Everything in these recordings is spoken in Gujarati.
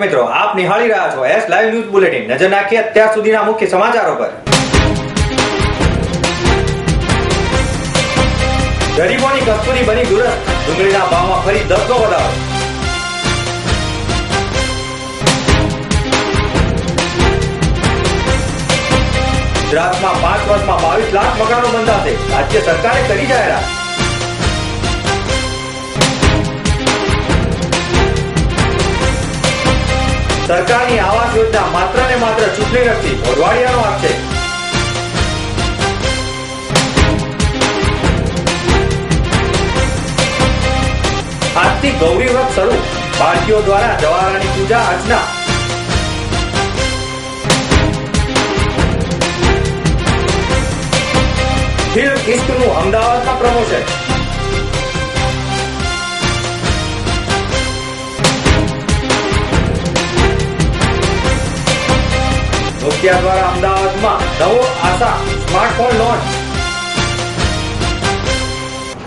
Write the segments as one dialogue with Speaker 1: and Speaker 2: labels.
Speaker 1: મિત્રો, આપ નિહાળી રહ્યા છો એસ લાઈવ ન્યૂઝ બુલેટિન નજર નાખીએ અત્યાર સુધીના મુખ્ય સમાચારો પર. ગરીબોની કસ્તુરી બની દુરસ્ત. ડુંગળીના ભાવમાં ફરી દસનો વધારો. ગુજરાતમાં પાંચ વર્ષમાં બાવીસ લાખ મકાનો બંધાશે. રાજ્ય સરકારે કરી જાહેરાત. સરકારની આવાસ યોજના માત્ર ને માત્ર ચૂંટણી લક્ષી મોઢવાડિયાનો આક્ષેપ. આજથી ગૌરી વ્રત શરૂ. ભારતીયો દ્વારા જવાહરાની પૂજા, અર્ચના. ફિલ્મ ઇસ્ટનું અમદાવાદમાં પ્રમોશન. નોકિયા દ્વારા અમદાવાદમાં નવો આશા સ્માર્ટફોન લોન્ચ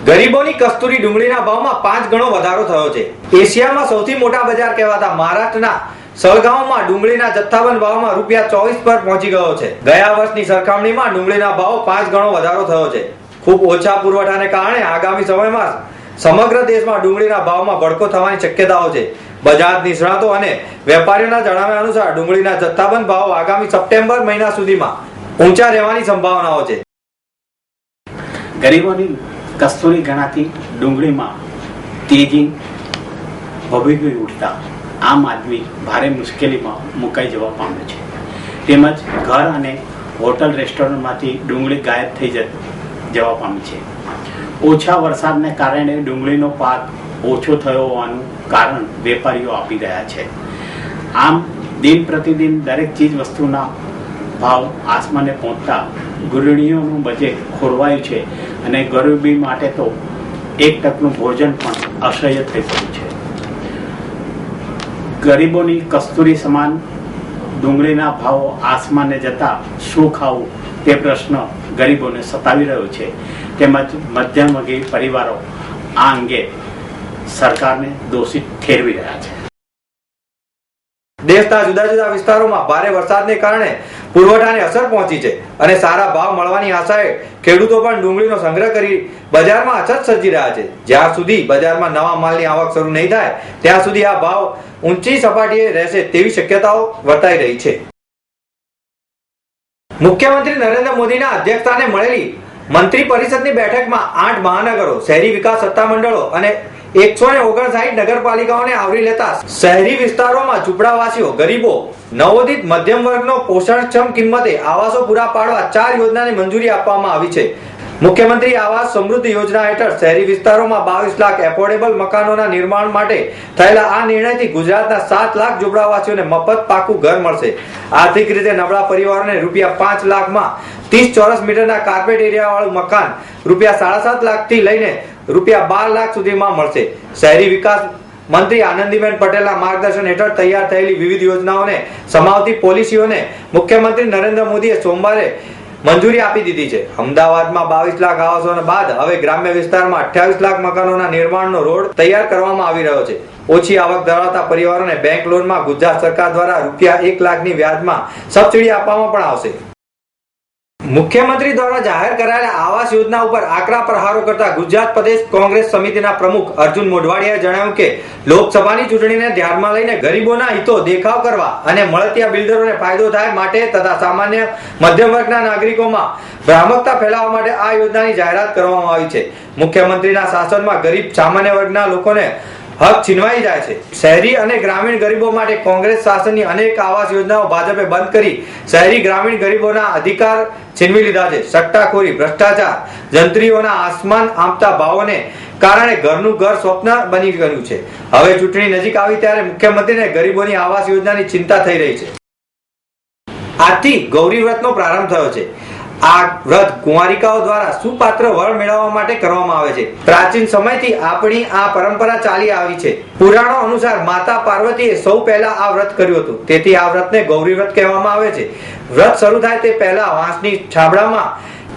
Speaker 1: ગરીબોની કસ્તુરી ડુંગળીના ભાવમાં પાંચ ગણો વધારો થયો છે. એશિયામાં સૌથી મોટા બજાર કહેવાતા મહારાષ્ટ્રના સળગાવમાં ડુંગળીના જથ્થાબંધ ભાવમાં રૂપિયા ચોવીસ પર પહોંચી ગયો છે. ગયા વર્ષની સરખામણીમાં ડુંગળીના ભાવ પાંચ ગણો વધારો થયો છે. ખૂબ ઓછા પુરવઠાને કારણે આગામી સમયમાં સમગ્ર દેશમાં ડુંગળીના ભાવમાં ભડકો થવાની શક્યતાઓ છે. બજાર નિષ્ણાતો અને વેપારીઓના જણાવ્યા અનુસાર ડુંગળીના જથ્થાબંધ ભાવ આગામી સપ્ટેમ્બર મહિના સુધીમાં ઊંચા રહેવાની સંભાવનાઓ છે.
Speaker 2: ગરીબોની કસ્તુરી ગણાતી ડુંગળીમાં તેજી ભભીગી ઉઠતા આમ આદમી ભારે મુશ્કેલીમાં મુકાઈ જવા પામ્યો છે. તેમજ ઘર અને હોટલ રેસ્ટોરન્ટમાંથી ડુંગળી ગાયબ થઈ જવા પામી છે. ઓછા વરસાદને કારણે ડુંગળીનો પાક ઓછો થયો હોવાનું કારણ વેપારીઓ આપી રહ્યા છે. આમ દિન પ્રતિદિન દરેક ચીજ વસ્તુના ભાવ આસમાને પહોંચતા ગૃહિણીઓનું બજેટ ખોરવાયું છે અને ગરીબી માટે તો એક ટકનું ભોજન પણ અસહ્ય થઈ ગયું છે. ગરીબોની કસ્તુરી સમાન ડુંગળીના ભાવો આસમાને જતા શું ખાવું તે પ્રશ્ન ગરીબોને સતાવી રહ્યો છે. તેમજ મધ્યમવર્ગીય પરિવારો આ અંગે સરકારને દોષિત ઠેરવી રહ્યા છે.
Speaker 1: દેશના જુદા જુદા વિસ્તારોમાં ભારે વરસાદને કારણે પુરવઠાને અસર પહોંચી છે અને સારા ભાવ મળવાની આશાએ ખેડૂતો પણ ડુંગળીનો સંગ્રહ કરી બજારમાં અછત સર્જી રહ્યા છે. જ્યાં સુધી બજારમાં નવા માલની આવક શરૂ નહીં થાય, ત્યાં સુધી આ ભાવ ઊંચી સપાટીએ રહેશે તેવી શક્યતાઓ વર્તાઈ રહી છે. મુખ્યમંત્રી નરેન્દ્ર મોદીના અધ્યક્ષસ્થાને મળેલી મંત્રી પરિષદની બેઠકમાં આઠ મહાનગરો, શહેરી વિકાસ સત્તામંડળો અને એકસો ને ઓગણસાઠ નગરપાલિકાઓને આવરી લેતા શહેરી વિસ્તારોમાં ઝૂંપડાવાસીઓ, ગરીબો, નવોદિત મધ્યમ વર્ગનો પોષણક્ષમ કિંમતે આવાસો પૂરા પાડવા ચાર યોજનાને મંજૂરી આપવામાં આવી છે. મુખ્યમંત્રી આવાસ સમૃદ્ધિ યોજના હેઠળ શહેરી વિસ્તારોમાં બાવીસ લાખ એફોર્ડેબલ મકાનોના નિર્માણ માટે થયેલા આ નિર્ણયથી ગુજરાતના સાત લાખ ઝૂંપડાવાસીઓને મફત પાકું ઘર મળશે. આર્થિક રીતે નબળા પરિવારોને રૂપિયા પાંચ લાખમાં ત્રીસ ચોરસ મીટરના કાર્પેટ એરિયા વાળું મકાન રૂપિયા સાડા સાત લાખથી લઈને રૂપિયા બાર લાખ સુધીમાં મળશે. શહેરી વિકાસ મંત્રી આનંદીબેન પટેલના માર્ગદર્શન હેઠળ તૈયાર થયેલી વિવિધ યોજનાઓને સમાવતી પોલિસીઓને મુખ્યમંત્રી નરેન્દ્ર મોદીએ સોમવારે મંજૂરી આપી દીધી છે. અમદાવાદમાં બાવીસ લાખ આવાસોને બાદ હવે ગ્રામ્ય વિસ્તારમાં અઠ્યાવીસ લાખ મકાનોના નિર્માણનો રોડ તૈયાર કરવામાં આવી રહ્યો છે. ઓછી આવક ધરાવતા પરિવારોને બેંક લોનમાં ગુજરાત સરકાર દ્વારા રૂપિયા એક લાખની વ્યાજમાં સબસિડી આપવામાં પણ આવશે. મુખ્યમંત્રી દ્વારા જાહેર કરાયેલા આવાસ યોજના ઉપર આકરા પ્રહારો કરતા ગુજરાત પ્રદેશ કોંગ્રેસ સમિતિના પ્રમુખ અર્જુન મોઢવાડિયાએ જણાવ્યું કે લોકસભાની ચૂંટણીને ધ્યાનમાં લઈને ગરીબોના હિતો દેખાવ કરવા અને મળતિયા બિલ્ડરોને ફાયદો થાય માટે તથા સામાન્ય મધ્યમ વર્ગના નાગરિકોમાં ભ્રામકતા ફેલાવવા માટે આ યોજનાની જાહેરાત કરવામાં આવી છે. મુખ્યમંત્રીના શાસનમાં ગરીબ સામાન્ય વર્ગના લોકોને હક છીનવાઈ જાય છે. શહેરી અને ગ્રામીણ ગરીબો માટે કોંગ્રેસ શાસનની અનેક આવાસ યોજનાઓ ભાજપે બંધ કરી શહેરી ગ્રામીણ ગરીબોના અધિકાર છીનવી લીધા છે. સટ્ટાખોરી, ભ્રષ્ટાચાર, જંત્રીઓના આસમાન આંપતા ભાવોને કારણે ઘરનું ઘર સ્વપ્ન બની ગયું છે. હવે ચૂંટણી નજીક આવી ત્યારે મુખ્યમંત્રીને ગરીબોની આવાસ યોજનાની ચિંતા થઈ રહી છે. આથી ગૌરી વ્રતનો પ્રારંભ થયો છે. આ વ્રત કુંવારિકાઓ દ્વારા સુપાત્ર વર મેળવવા માટે કરવામાં આવે છે. પ્રાચીન સમયથી આપણી આ પરંપરા ચાલી આવી છે. પુરાણો અનુસાર માતા પાર્વતીએ સૌ પહેલા આ વ્રત કર્યું હતું. તેથી આ વ્રતને ગૌરી વ્રત કહેવામાં આવે છે. વ્રત શરૂ થાય તે પહેલા વાંસની છાબડામાં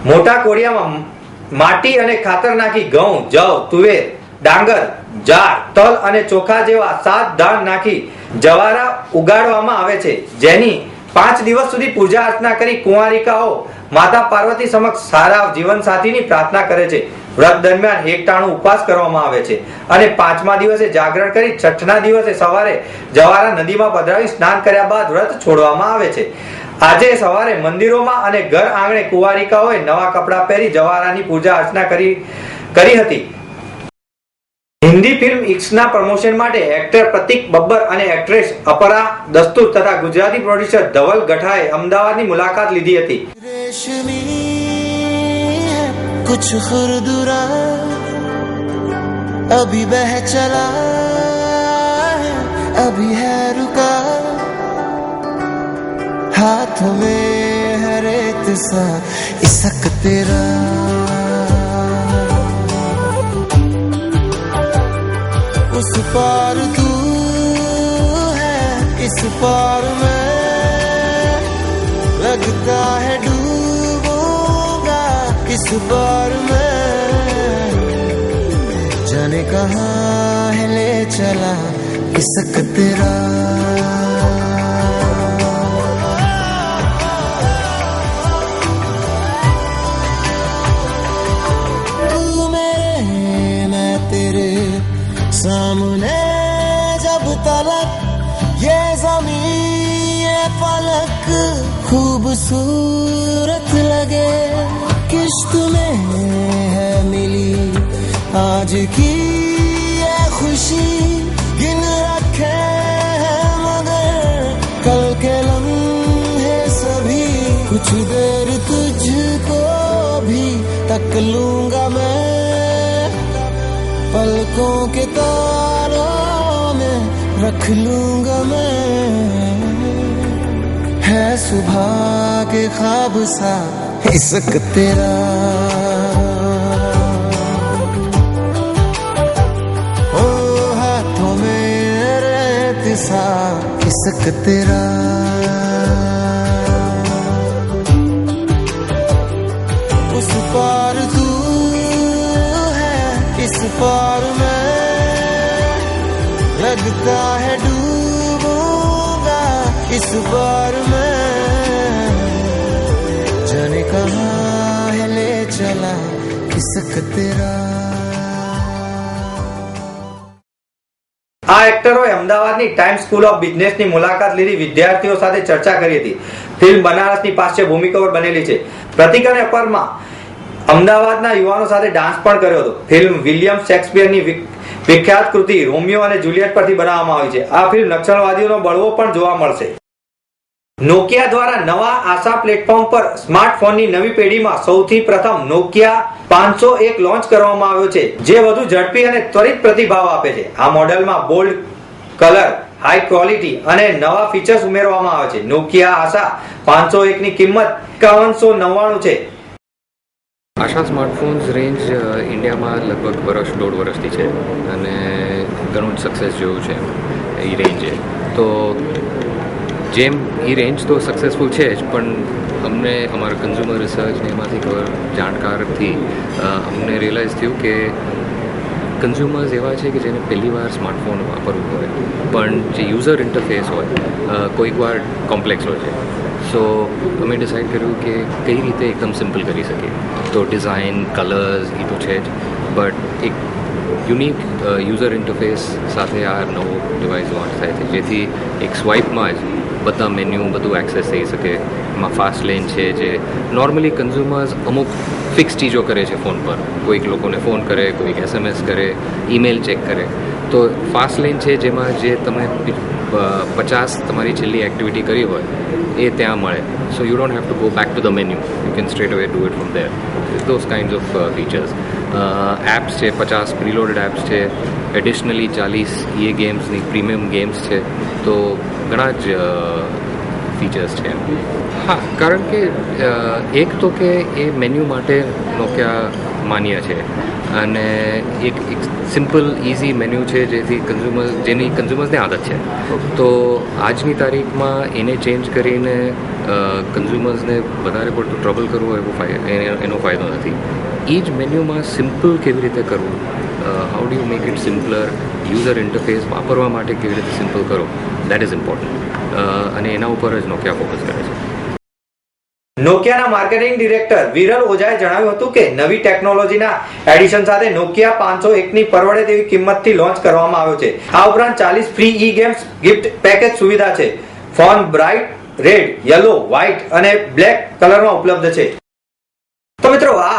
Speaker 1: મોટા કોડિયામાં માટી અને ખાતર નાખી ઘઉં, જવ, તુવેર, ડાંગર જાર તલ અને ચોખા જેવા સાત ધાન નાખી જવારા ઉગાડવામાં આવે છે. જેની પાંચ દિવસ સુધી પૂજા અર્ચના કરી કુંવારિકાઓ માતા પાર્વતી સમક્ષ સારા જીવન સાથીની પ્રાર્થના કરે છે. વ્રત દરમિયાન એકટાણું ઉપવાસ કરવામાં આવે છે અને પાંચમા દિવસે જાગરણ કરી છઠ્ઠના દિવસે સવારે જવારા નદીમાં પધરાવી સ્નાન કર્યા બાદ વ્રત છોડવામાં આવે છે. આજે સવારે મંદિરોમાં અને ઘર આંગણે કુંવારિકાઓએ નવા કપડાં પહેરી જવારાની પૂજા અર્ચના કરી કરી હતી. હિન્દી ફિલ્મ ઇક્સના પ્રમોશન માટે એક્ટર પ્રતિક બબ્બર અને એક્ટ્રેસ અપરા દસ્તુર તથા ગુજરાતી પ્રોડ્યુસર ધવલ ગઠાએ અમદાવાદની મુલાકાત લીધી હતી.
Speaker 3: કુછ ખુરદુરા અભી બહ ચલા અભી હૈ રુકા. હાથ મે હરે તસા ઇસક તેરા उस पार तू है, इस पार में। लगता है डूबोगा किस बार में। जाने कहा है ले चला किसक तेरा। तलक ये जमी ये पलक। खूबसूरत लगे, किश्त में है मिली। आज की ये खुशी गिन रखे हैं मगर, कल के लम्हे सभी। कुछ देर तुझको भी तक लूँगा मैं। पलकों के तारों रख लूँगा मैं। है सुबह के ख्वाब सा इसक तेरा। ओ हाथों में रेत सा इसक तेरा। लगता है डूबूंगा इस बार मैं जाने कहाँ है ले चला किसक तेरा
Speaker 1: આ એક્ટરોએ અમદાવાદની ટાઈમ સ્કૂલ ઓફ બિઝનેસની મુલાકાત લીધી વિદ્યાર્થીઓ સાથે ચર્ચા કરી હતી ફિલ્મ બનારસની પાશ્ય ભૂમિકા પર બનેલી છે પ્રતિક અને અપરમાં અમદાવાદના યુવાનો સાથે ડાન્સ પણ કર્યો હતો ફિલ્મ વિલિયમ શેક્સપિયરની વિ- વિખ્યાત કૃતિ રોમિયો અને જુલિયટ પરથી બનાવવામાં આવી છે. આ ફિલ્મ નક્સલવાદીઓનો બળવો પણ જોવા મળશે. નોકિયા દ્વારા નવા આશા પ્લેટફોર્મ પર સ્માર્ટફોનની નવી પેઢીમાં સૌથી પ્રથમ નોકિયા પાંચસો એક લોન્ચ કરવામાં આવ્યો છે, જે વધુ ઝડપી અને ત્વરિત પ્રતિભાવ આપે છે. આ મોડેલમાં બોલ્ડ કલર, હાઈ ક્વોલિટી અને નવા ફીચર્સ ઉમેરવામાં આવે છે. નોકિયા આશા પાંચસો એક ની કિંમત એકાવનસો નવ્વાણું છે.
Speaker 4: આશા સ્માર્ટફોન્સ રેન્જ ઇન્ડિયામાં લગભગ વર્ષ દોઢ વર્ષથી છે અને ઘણું જ સક્સેસ જોયું છે એ રેન્જે તો જેમ એ રેન્જ તો સક્સેસફુલ છે જ, પણ અમને, અમારા કન્ઝ્યુમર રિસર્ચ ને એમાંથી ખબર, જાણકારથી અમને રિયલાઇઝ થયું કે કન્ઝ્યુમર્સ એવા છે કે જેને પહેલી વાર સ્માર્ટફોન વાપરવું હોય. પણ જે યુઝર ઇન્ટરફેસ હોય કોઈક વાર કોમ્પ્લેક્સ હોય છે. સો અમે ડિસાઇડ કર્યું કે કઈ રીતે એકદમ સિમ્પલ કરી શકીએ. તો ડિઝાઇન કલર્સ એ તો છે જ. બટ એક યુનિક યુઝર ઇન્ટરફેસ સાથે આ નવો ડિવાઇસ લોન્ચ થાય છે. જેથી એક સ્વાઇપમાં જ બધા મેન્યુ બધું એક્સેસ થઈ શકે. એમાં ફાસ્ટ લેન છે જે નોર્મલી કન્ઝ્યુમર્સ અમુક ફિક્સ ચીજો કરે છે ફોન પર. કોઈક લોકોને ફોન કરે, કોઈક એસએમએસ કરે ઈમેલ ચેક કરે. તો ફાસ્ટ લેન છે જેમાં જે તમે પચાસ તમારી છેલ્લી એક્ટિવિટી કરી હોય, એ ત્યાં મળે. So you don't have to go back to the menu you can straight away do it from there those kind of features apps છે, પચાસ પ્રીલોડેડ એપ્સ છે. એડિશનલી ચાલીસ એ ગેમ્સની પ્રીમિયમ ગેમ્સ છે. તો ઘણા જ ફીચર્સ છે. હા કારણ કે એક તો કે એ મેન્યુ માટે નોકિયા માન્ય છે અને એક એક સિમ્પલ ઇઝી મેન્યુ છે જેથી કન્ઝ્યુમર જેની કન્ઝ્યુમર્સને આદત છે. તો આજની તારીખમાં એને ચેન્જ કરીને કન્ઝ્યુમર્સને વધારે પડતું ટ્રબલ કરવું એવો એનો ફાયદો નથી. એ જ મેન્યુમાં સિમ્પલ કેવી રીતે કરવું? How do make it simpler user interface વાપરવા માટે કેવી રીતે સિમ્પલ કરો? દેટ ઇઝ ઇમ્પોર્ટન્ટ અને એના ઉપર જ નોકિયા ફોકસ કરે છે.
Speaker 1: નોકિયાના માર્કેટિંગ ડિરેક્ટર વિરલ ઓઝાએ જણાવ્યું હતું કે નવી ટેકનોલોજીના એડિશન સાથે નોકિયા પાંચસો એકની પરવડે તેવી કિંમતથી લોન્ચ કરવામાં આવ્યો છે. આ ઉપરાંત ચાલીસ free e games gift package સુવિધા છે. Phone bright red yellow white અને બ્લેક કલરમાં ઉપલબ્ધ છે. તો મિત્રો, આ